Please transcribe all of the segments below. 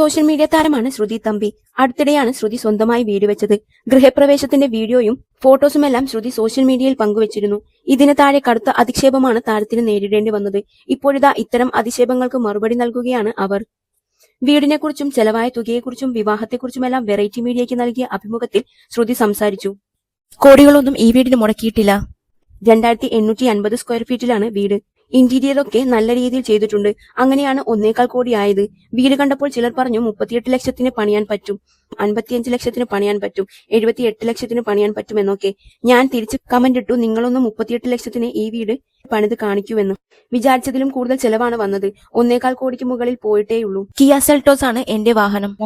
Social media താരമാണ് ശ്രുതി തമ്പി. അടുത്തിടെയാണ് ശ്രുതി സ്വന്തമായി വീട് വെച്ചത്. ഗൃഹപ്രവേശത്തിന്റെ വീഡിയോയും ഫോട്ടോസുമെല്ലാം ശ്രുതി സോഷ്യൽ മീഡിയയിൽ പങ്കുവച്ചിരുന്നു. ഇതിന് താഴെ കടുത്ത അധിക്ഷേപമാണ് താരത്തിന് നേരിടേണ്ടി വന്നത്. ഇപ്പോഴിതാ ഇത്തരം അധിക്ഷേപങ്ങൾക്ക് മറുപടി നൽകുകയാണ് അവർ. വീടിനെക്കുറിച്ചും ചെലവായ തുകയെക്കുറിച്ചും വിവാഹത്തെക്കുറിച്ചുമെല്ലാം വെറൈറ്റി മീഡിയയ്ക്ക് നൽകിയ അഭിമുഖത്തിൽ ശ്രുതി സംസാരിച്ചു. കോടികളൊന്നും ഈ വീടിന് മുടക്കിയിട്ടില്ല. രണ്ടായിരത്തി എണ്ണൂറ്റി അൻപത് സ്ക്വയർ ഫീറ്റിലാണ് വീട്. ഇന്റീരിയറൊക്കെ നല്ല രീതിയിൽ ചെയ്തിട്ടുണ്ട്. അങ്ങനെയാണ് ഒന്നേക്കാൾ കോടി ആയത്. വീട് കണ്ടപ്പോൾ ചിലർ പറഞ്ഞു മുപ്പത്തിയെട്ട് ലക്ഷത്തിന് പണിയാൻ പറ്റും അൻപത്തിയഞ്ച് ലക്ഷത്തിന് പണിയാൻ പറ്റും എഴുപത്തി എട്ട് ലക്ഷത്തിന് പണിയാൻ പറ്റുമെന്നൊക്കെ ഞാൻ തിരിച്ച് കമന്റ് ഇട്ടു നിങ്ങളൊന്നും മുപ്പത്തിയെട്ട് ലക്ഷത്തിന് ഈ വീട് പണിത് കാണിക്കുമെന്ന്. വിചാരിച്ചതിലും കൂടുതൽ ചെലവാണ് വന്നത്. ഒന്നേക്കാൾ കോടിക്ക് മുകളിൽ പോയിട്ടേയുള്ളൂ. കിയ സെൽട്ടോസ് ആണ് എന്റെ വാഹനം.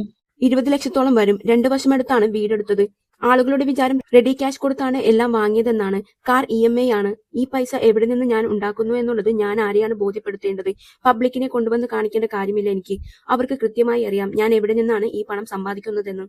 ഇരുപത് ലക്ഷത്തോളം വരും. രണ്ടു വർഷമെടുത്താണ് വീടെടുത്തത്. ആളുകളുടെ വിചാരം റെഡി ക്യാഷ് കൊടുത്താണ് എല്ലാം വാങ്ങിയതെന്നാണ്. കാർ ഇ എം ഐ ആണ്. ഈ പൈസ എവിടെ നിന്ന് ഞാൻ ഉണ്ടാക്കുന്നു എന്നുള്ളത് ഞാൻ ആരെയാണ് ബോധ്യപ്പെടുത്തേണ്ടത്? പബ്ലിക്കിനെ കൊണ്ടുവന്ന് കാണിക്കേണ്ട കാര്യമില്ല എനിക്ക്. അവർക്ക് കൃത്യമായി അറിയാം ഞാൻ എവിടെ നിന്നാണ് ഈ പണം സമ്പാദിക്കുന്നതെന്ന്.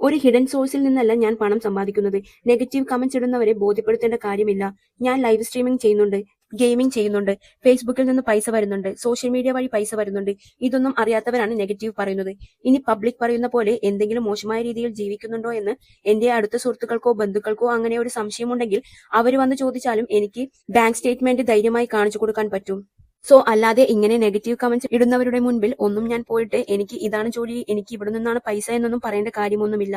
ഒരു ഹിഡൻ സോഴ്സിൽ നിന്നല്ല ഞാൻ പണം സമ്പാദിക്കുന്നത്. നെഗറ്റീവ് കമന്റ്സ് ഇടുന്നവരെ ബോധ്യപ്പെടുത്തേണ്ട കാര്യമില്ല. ഞാൻ ലൈവ് സ്ട്രീമിംഗ് ചെയ്യുന്നുണ്ട്. ഗെയിമിംഗ് ചെയ്യുന്നുണ്ട് ഫേസ്ബുക്കിൽ നിന്ന് പൈസ വരുന്നുണ്ട് സോഷ്യൽ മീഡിയ വഴി പൈസ വരുന്നുണ്ട്. ഇതൊന്നും അറിയാത്തവരാണ് നെഗറ്റീവ് പറയുന്നത്. ഇനി പബ്ലിക് പറയുന്ന പോലെ എന്തെങ്കിലും മോശമായ രീതിയിൽ ജീവിക്കുന്നുണ്ടോ എന്ന് എന്റെ അടുത്ത സുഹൃത്തുക്കൾക്കോ ബന്ധുക്കൾക്കോ അങ്ങനെ ഒരു സംശയമുണ്ടെങ്കിൽ അവർ വന്ന് ചോദിച്ചാലും എനിക്ക് ബാങ്ക് സ്റ്റേറ്റ്മെന്റ് ധൈര്യമായി കാണിച്ചു കൊടുക്കാൻ പറ്റും. സോ അല്ലാതെ ഇങ്ങനെ നെഗറ്റീവ് കമന്റ്സ് ഇടുന്നവരുടെ മുൻപിൽ ഒന്നും ഞാൻ പോയിട്ട് എനിക്ക് ഇതാണ് ജോലി എനിക്ക് ഇവിടെ നിന്നാണ് പൈസ എന്നൊന്നും പറയേണ്ട കാര്യമൊന്നുമില്ല.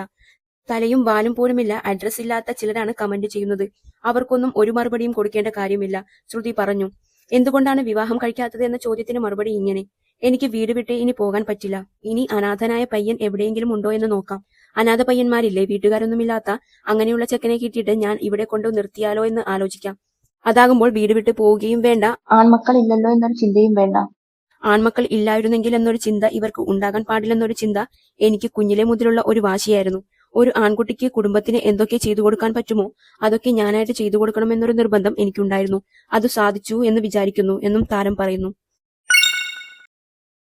തലയും വാലും പോലുമില്ല. അഡ്രസ് ഇല്ലാത്ത ചിലരാണ് കമന്റ് ചെയ്യുന്നത്. അവർക്കൊന്നും ഒരു മറുപടിയും കൊടുക്കേണ്ട കാര്യമില്ല. ശ്രുതി പറഞ്ഞു. എന്തുകൊണ്ടാണ് വിവാഹം കഴിക്കാത്തത് എന്ന ചോദ്യത്തിന് മറുപടി ഇങ്ങനെ. എനിക്ക് വീട് വിട്ട് ഇനി പോകാൻ പറ്റില്ല. ഇനി അനാഥനായ പയ്യൻ എവിടെയെങ്കിലും ഉണ്ടോ എന്ന് നോക്കാം. അനാഥ പയ്യന്മാരില്ലേ? വീട്ടുകാരൊന്നുമില്ലാത്ത. അങ്ങനെയുള്ള ചെക്കനെ കിട്ടിയിട്ട് ഞാൻ ഇവിടെ കൊണ്ടു നിർത്തിയാലോ എന്ന് ആലോചിക്കാം. അതാകുമ്പോൾ വീട് വിട്ട് പോവുകയും വേണ്ട. ആൺമക്കൾ ഇല്ലല്ലോ എന്നൊരു ചിന്തയും വേണ്ട. ആൺമക്കൾ ഇല്ലായിരുന്നെങ്കിൽ എന്നൊരു ചിന്ത ഇവർക്ക് ഉണ്ടാകാൻ പാടില്ലെന്നൊരു ചിന്ത എനിക്ക് കുഞ്ഞിലെ മുതലുള്ള ഒരു വാശിയായിരുന്നു. ഒരു ആൺകുട്ടിക്ക് കുടുംബത്തിന് എന്തൊക്കെ ചെയ്തു കൊടുക്കാൻ പറ്റുമോ അതൊക്കെ ഞാനായിട്ട് ചെയ്തു കൊടുക്കണമെന്നൊരു നിർബന്ധം എനിക്കുണ്ടായിരുന്നു. അത് സാധിച്ചു എന്ന് വിചാരിക്കുന്നു എന്നും താരം പറയുന്നു.